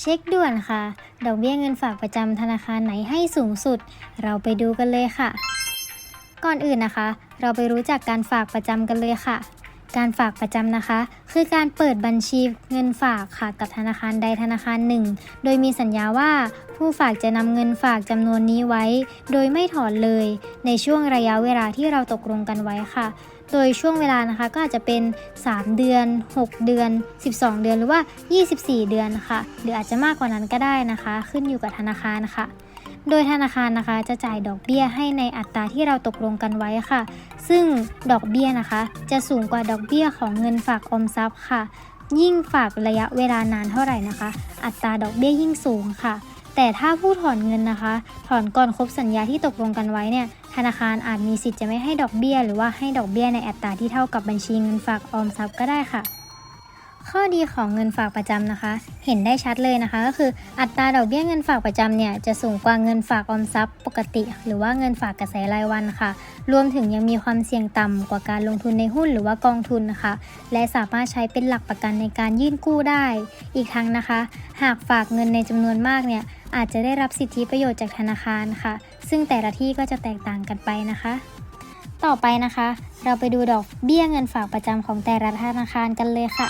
เช็คด่วนค่ะ ดอกเบี้ยเงินฝากประจำธนาคารไหนให้สูงสุด เราไปดูกันเลยค่ะ ก่อนอื่นนะคะ เราไปรู้จักการฝากประจำกันเลยค่ะ การฝากประจำนะคะ คือการเปิดบัญชีเงินฝากค่ะกับธนาคารใดธนาคารหนึ่ง โดยมีสัญญาว่าผู้ฝากจะนำเงินฝากจำนวนนี้ไว้ โดยไม่ถอนเลย ในช่วงระยะเวลาที่เราตกลงกันไว้ค่ะ โดยช่วงเวลานะคะก็อาจจะเป็น 3 เดือน 6 เดือน 12 เดือนหรือว่า 24 เดือนค่ะ หรืออาจจะมากกว่านั้นก็ได้นะคะ ขึ้นอยู่กับธนาคารค่ะ โดยธนาคารนะคะจะจ่ายดอกเบี้ยให้ในอัตราที่เราตกลงกันไว้ค่ะ ซึ่งดอกเบี้ยนะคะ จะสูงกว่าดอกเบี้ยของเงินฝากออมทรัพย์ค่ะ ยิ่งฝากระยะเวลานานเท่าไหร่นะคะ อัตราดอกเบี้ยยิ่งสูงค่ะ แต่ถ้าผู้ถอนเงินนะคะ ถอนก่อนครบสัญญาที่ตกลงกันไว้เนี่ยธนาคารอาจมีสิทธิ์จะไม่ให้ดอกเบี้ย หรือว่าให้ดอกเบี้ยในอัตราที่เท่ากับบัญชีเงินฝากออมทรัพย์ก็ได้ค่ะ ข้อดีของเงินฝากประจำนะคะ เห็นได้ชัดเลยนะคะ ก็คืออัตราดอกเบี้ยเงินฝากประจำเนี่ยจะสูงกว่าเงินฝากออมทรัพย์ปกติ หรือว่าเงินฝากกระแสรายวันค่ะ รวมถึงยังมีความเสี่ยงต่ำกว่าการลงทุนในหุ้นหรือว่ากองทุนนะคะ และสามารถใช้เป็นหลักประกันในการยื่นกู้ได้ อีกทั้งนะคะ หากฝากเงินในจำนวนมากเนี่ยอาจจะได้รับสิทธิประโยชน์จากธนาคารค่ะ ซึ่งแต่ละที่ก็จะแตกต่างกันไปนะคะต่อไปนะคะ เราไปดูดอกเบี้ยเงินฝากประจำของแต่ละธนาคารกันเลยค่ะ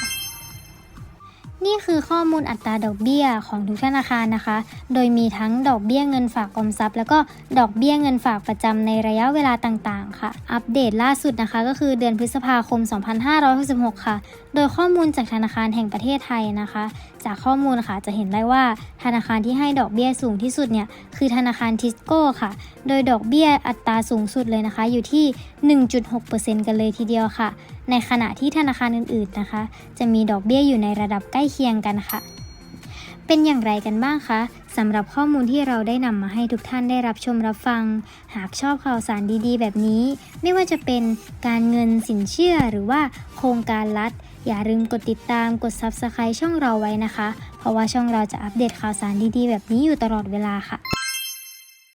นี่คือข้อมูลอัตราดอกเบี้ยของทุกธนาคารนะคะ โดยมีทั้งดอกเบี้ยเงินฝากออมทรัพย์ แล้วก็ดอกเบี้ยเงินฝากประจำในระยะเวลาต่างๆ ค่ะ อัปเดตล่าสุดนะคะ ก็คือเดือนพฤษภาคม 2566 ค่ะ โดยข้อมูลจากธนาคารแห่งประเทศไทยนะคะ จากข้อมูลค่ะจะเห็นได้ว่าธนาคารที่ให้ดอกเบี้ยสูงที่สุดเนี่ยคือธนาคารทิสโก้ค่ะ โดยดอกเบี้ยอัตราสูงสุดเลยนะคะ อยู่ที่ 1.6%กันเลยทีเดียวค่ะ ในขณะที่ธนาคารอื่นๆนะคะ จะมีดอกเบี้ยอยู่ในระดับใกล้เคียงกันค่ะ เป็นอย่างไรกันบ้างคะสำหรับข้อมูลที่เราได้นำมาให้ทุกท่านได้รับชมรับฟัง หากชอบข่าวสารดีๆ แบบนี้ ไม่ว่าจะเป็นการเงินสินเชื่อหรือว่าโครงการรัฐ อย่าลืมกดติดตามกด Subscribe ช่องเราไว้นะคะ เพราะว่าช่องเราจะอัปเดตข่าวสารดีๆ แบบนี้อยู่ตลอดเวลาค่ะ